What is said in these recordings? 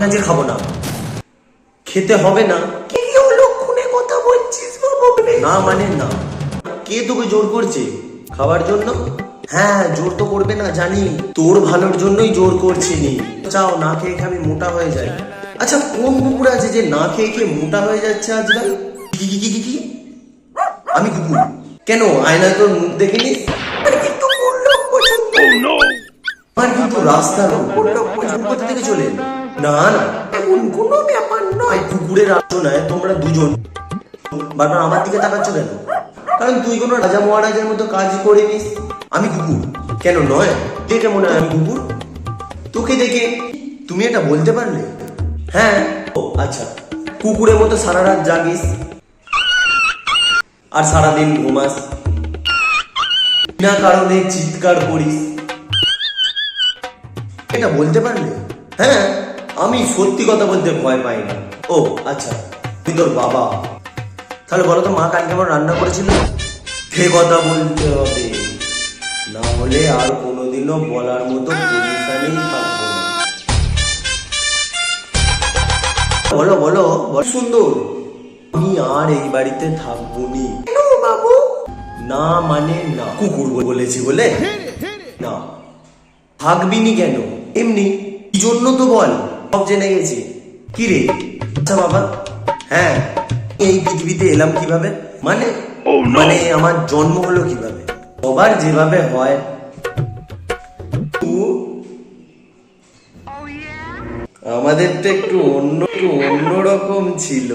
আজকে খাব না। খেতে হবে না। কি অলক্ষণে কথা বলছিস বাবু না মানে না। কে তোকে জোর করছে? খাবার জন্য? হ্যাঁ জোর তো করবে না জানি। তোর ভালোর জন্যই জোর করছি নি। চাও না খেয়ে খেয়ে আমি মোটা হয়ে যাই। আচ্ছা কোন কুকুর আছে যে না খেয়ে খেয়ে মোটা হয়ে যাচ্ছে আজকাল? কি কি কি কি কি? আমি কুকুর। কেন আয়নায় তোর মুখ দেখিনি? কিন্তু মূল্যক আমার কিন্তু রাস্তার পছন্দ কোথা থেকে চলে? না না। এমন কোনো ব্যাপার নয়। কুকুরের আচরণায় তোমরা দুজন। বারবার আমার দিকে তাকাচ্ছ কেন? কারণ তুই কোনো রাজা মহারাজের মতো কাজ করে নিস আমি কুকুর। কেন নয়? দেখে মনে হয় আমি কুকুর। তোকে দেখে তুমি এটা বলতে পারলে? হ্যাঁ? ও আচ্ছা। কুকুরের মতো সারা রাত জাগিস। আর সারাদিন ঘুমাস। বিনা কারণে চিৎকার করিস। এটা বলতে পারলে? হ্যাঁ? আমি সত্যি কথা বলতে ভয় পাই না। ও আচ্ছা তুই তোর বাবা। তাহলে বলো তো মা কালকে আমার রান্না করেছিল? সে কথা বলতে হবে। না হলে আর কোনোদিনও বলার মতো পজিশনেই থাকব না। বলো বলো সুন্দর। আমি আর এই বাড়িতে থাকব নি বাবু? না মানে না। কুকুর বলেছি বলে? না থাকবি নি। কেন? এমনি। কি জন্য তো বল? সব জেনে গেছি। কি রে? আচ্ছা বাবা হ্যাঁ এই পৃথিবীতে এলাম কীভাবে? মানে মানে আমার জন্ম হলো কীভাবে? সবার যেভাবে হয়। আমাদেরটা একটু অন্য একটু অন্যরকম ছিল।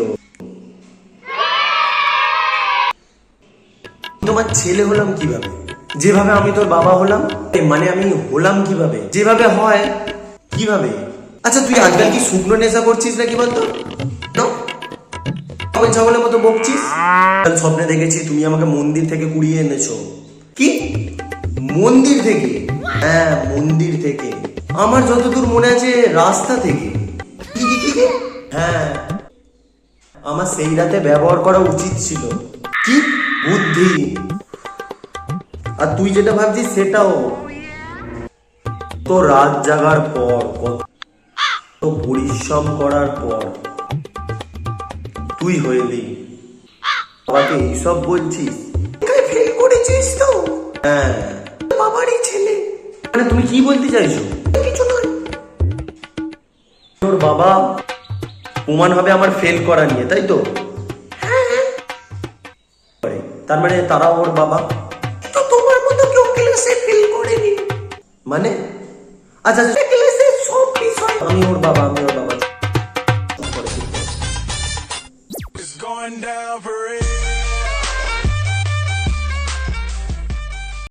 তোমার ছেলে হলাম কীভাবে? যেভাবে আমি তোর বাবা হলাম মানে আমি হলাম কীভাবে? যেভাবে হয় কীভাবে? আচ্ছা তুই আজকাল কি শুকনো নেশা করছিস নাকি বলতো? ছাগলের মতো বকছিস? স্বপ্নে দেখেছি তুমি আমাকে মন্দির থেকে কুড়িয়ে এনেছো। কি? মন্দির থেকে? হ্যাঁ মন্দির থেকে। আমার যতদূর মনে আছে, রাস্তা থেকে। কি কি কি? হ্যাঁ। আমার সেই রাতে ব্যবহার করা উচিত ছিল। কি? বুদ্ধি। আর তুই যেটা ভাবছিস সেটাও। তো রাত জাগার পর কত পরিশ্রম করার পর তুই হইলি। বাবাকে এইসব বলছিস? ফেল করেছিস তো? হ্যাঁ। বাবারই ছেলে। মানে তুমি কি বলতে চাইছো? কিছু নয়। তোর বাবা প্রমাণ হবে আমার ফেল করা নিয়ে, তাই তো? তার মানে তারা ওর বাবা? তো তোমার মতো কেউ ফেল করেনি? মানে? আচ্ছা। আমি ওর বাবা আমি ওর বাবা।